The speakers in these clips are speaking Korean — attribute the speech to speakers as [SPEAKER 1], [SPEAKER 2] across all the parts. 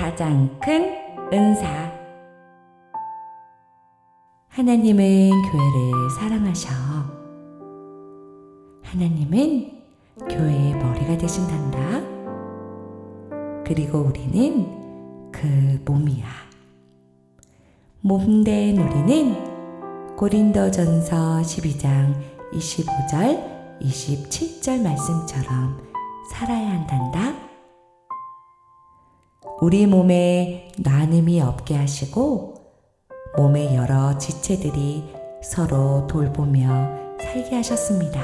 [SPEAKER 1] 가장 큰 은사. 하나님은 교회를 사랑하셔. 하나님은 교회의 머리가 되신단다. 그리고 우리는 그 몸이야. 몸된 우리는 고린도전서 12장 25절, 27절 말씀처럼 살아야 한단다. 우리 몸에 나눔이 없게 하시고 몸의 여러 지체들이 서로 돌보며 살게 하셨습니다.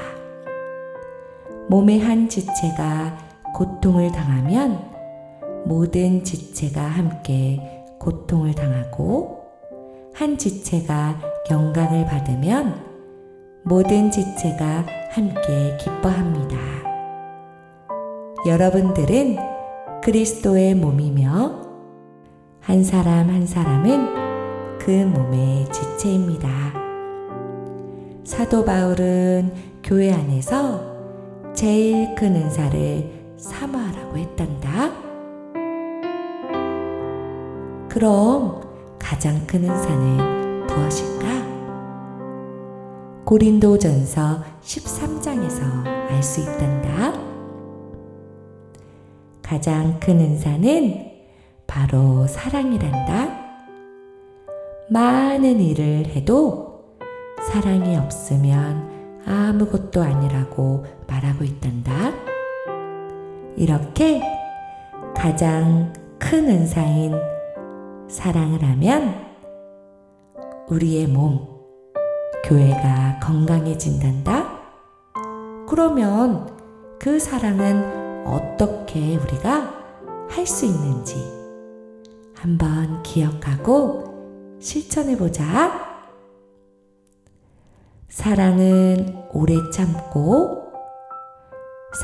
[SPEAKER 1] 몸의 한 지체가 고통을 당하면 모든 지체가 함께 고통을 당하고 한 지체가 영광을 받으면 모든 지체가 함께 기뻐합니다. 여러분들은 그리스도의 몸이며 한 사람 한 사람은 그 몸의 지체입니다. 사도 바울은 교회 안에서 제일 큰 은사를 사모하라고 했단다. 그럼 가장 큰 은사는 무엇일까? 고린도전서 13장에서 알 수 있단다. 가장 큰 은사는 바로 사랑이란다. 많은 일을 해도 사랑이 없으면 아무것도 아니라고 말하고 있단다. 이렇게 가장 큰 은사인 사랑을 하면 우리의 몸, 교회가 건강해진단다. 그러면 그 사랑은 어떻게 우리가 할 수 있는지 한번 기억하고 실천해 보자. 사랑은 오래 참고,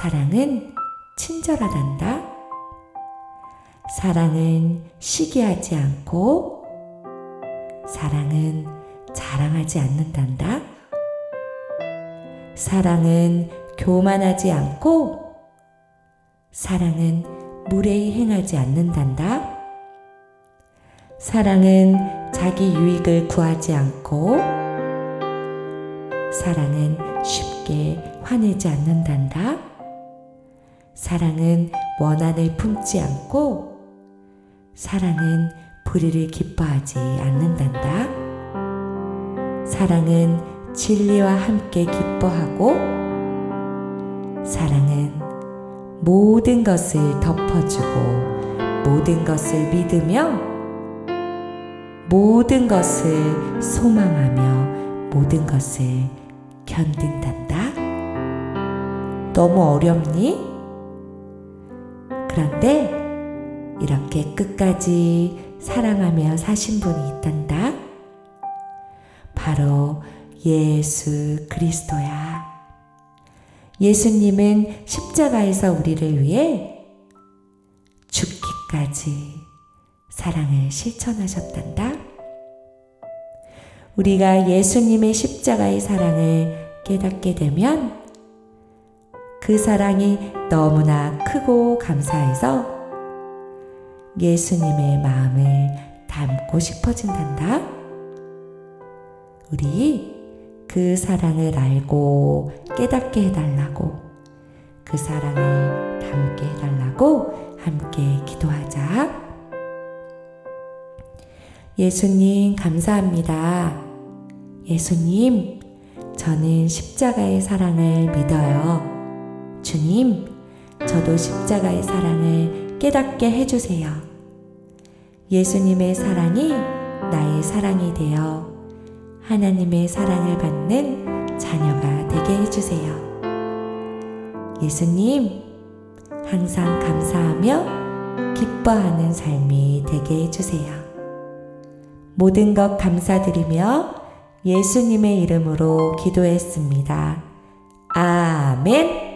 [SPEAKER 1] 사랑은 친절하단다. 사랑은 시기하지 않고, 사랑은 자랑하지 않는단다. 사랑은 교만하지 않고, 사랑은 무례히 행하지 않는단다. 사랑은 자기 유익을 구하지 않고, 사랑은 쉽게 화내지 않는단다. 사랑은 원한을 품지 않고, 사랑은 불의를 기뻐하지 않는단다. 사랑은 진리와 함께 기뻐하고, 모든 것을 덮어주고, 모든 것을 믿으며, 모든 것을 소망하며, 모든 것을 견딘단다. 너무 어렵니? 그런데 이렇게 끝까지 사랑하며 사신 분이 있단다. 바로 예수 그리스도야. 예수님은 십자가에서 우리를 위해 죽기까지 사랑을 실천하셨단다. 우리가 예수님의 십자가의 사랑을 깨닫게 되면 그 사랑이 너무나 크고 감사해서 예수님의 마음을 담고 싶어진단다. 우리 그 사랑을 알고 깨닫게 해달라고 그 사랑을 담게 해달라고 함께 기도하자. 예수님 감사합니다. 예수님, 저는 십자가의 사랑을 믿어요. 주님, 저도 십자가의 사랑을 깨닫게 해주세요. 예수님의 사랑이 나의 사랑이 되어 하나님의 사랑을 받는 자녀가 되게 해주세요. 예수님, 항상 감사하며 기뻐하는 삶이 되게 해주세요. 모든 것 감사드리며 예수님의 이름으로 기도했습니다. 아멘.